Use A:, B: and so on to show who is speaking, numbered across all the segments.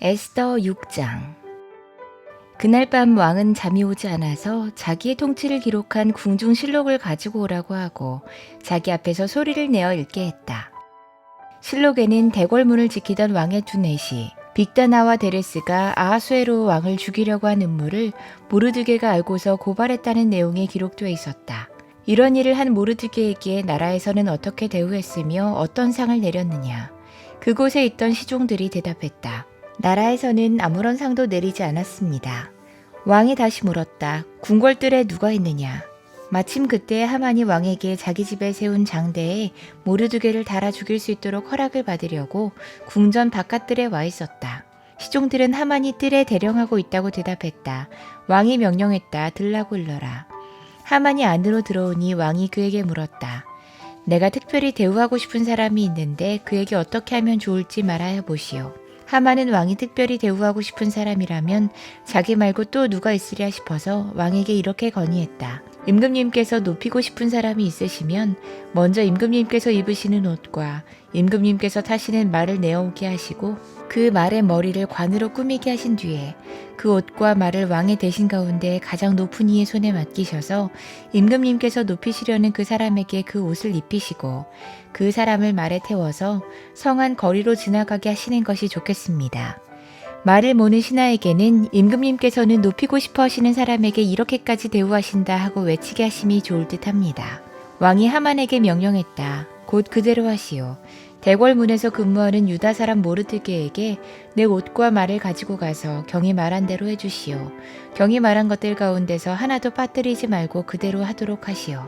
A: 에스더 6장 그날 밤 왕은 잠이 오지 않아서 자기의 통치를 기록한 궁중 실록을 가지고 오라고 하고 자기 앞에서 소리를 내어 읽게 했다. 실록에는 대궐문을 지키던 왕의 두 넷이 빅다나와 데레스가 아하수에로 왕을 죽이려고 한 음모를 모르드게가 알고서 고발했다는 내용이 기록되어 있었다. 이런 일을 한 모르드게에게 나라에서는 어떻게 대우했으며 어떤 상을 내렸느냐. 그곳에 있던 시종들이 대답했다. 나라에서는 아무런 상도 내리지 않았습니다. 왕이 다시 물었다. 궁궐들에 누가 있느냐? 마침 그때 하만이 왕에게 자기 집에 세운 장대에 모르드게를 달아 죽일 수 있도록 허락을 받으려고 궁전 바깥들에 와 있었다. 시종들은 하만이 뜰에 대령하고 있다고 대답했다. 왕이 명령했다. 들라고 일러라. 하만이 안으로 들어오니 왕이 그에게 물었다. 내가 특별히 대우하고 싶은 사람이 있는데 그에게 어떻게 하면 좋을지 말하여 보시오. 하만은 왕이 특별히 대우하고 싶은 사람이라면 자기 말고 또 누가 있으랴 싶어서 왕에게 이렇게 건의했다. 임금님께서 높이고 싶은 사람이 있으시면 먼저 임금님께서 입으시는 옷과 임금님께서 타시는 말을 내어오게 하시고 그 말의 머리를 관으로 꾸미게 하신 뒤에 그 옷과 말을 왕의 대신 가운데 가장 높은 이의 손에 맡기셔서 임금님께서 높이시려는 그 사람에게 그 옷을 입히시고 그 사람을 말에 태워서 성안 거리로 지나가게 하시는 것이 좋겠습니다. 말을 모는 신하에게는 임금님께서는 높이고 싶어 하시는 사람에게 이렇게까지 대우하신다 하고 외치게 하심이 좋을 듯 합니다. 왕이 하만에게 명령했다. 곧 그대로 하시오. 대궐문에서 근무하는 유다 사람 모르드게에게 내 옷과 말을 가지고 가서 경이 말한 대로 해주시오. 경이 말한 것들 가운데서 하나도 빠뜨리지 말고 그대로 하도록 하시오.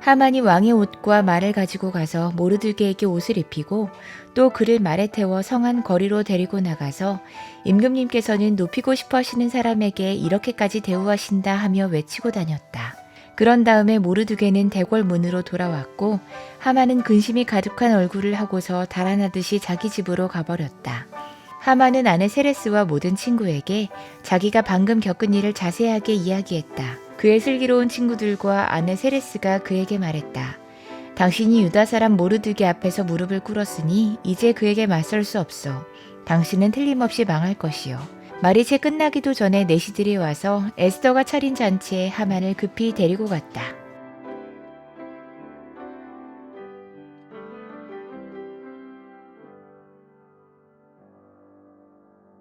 A: 하만이 왕의 옷과 말을 가지고 가서 모르드게에게 옷을 입히고 또 그를 말에 태워 성안 거리로 데리고 나가서 임금님께서는 높이고 싶어 하시는 사람에게 이렇게까지 대우하신다 하며 외치고 다녔다. 그런 다음에 모르드게는 대궐 문으로 돌아왔고 하만은 근심이 가득한 얼굴을 하고서 달아나듯이 자기 집으로 가버렸다. 하만은 아내 세레스와 모든 친구에게 자기가 방금 겪은 일을 자세하게 이야기했다. 그의 슬기로운 친구들과 아내 세레스가 그에게 말했다. 당신이 유다 사람 모르드게 앞에서 무릎을 꿇었으니 이제 그에게 맞설 수 없어. 당신은 틀림없이 망할 것이요. 말이 채 끝나기도 전에 내시들이 와서 에스더가 차린 잔치에 하만을 급히 데리고 갔다.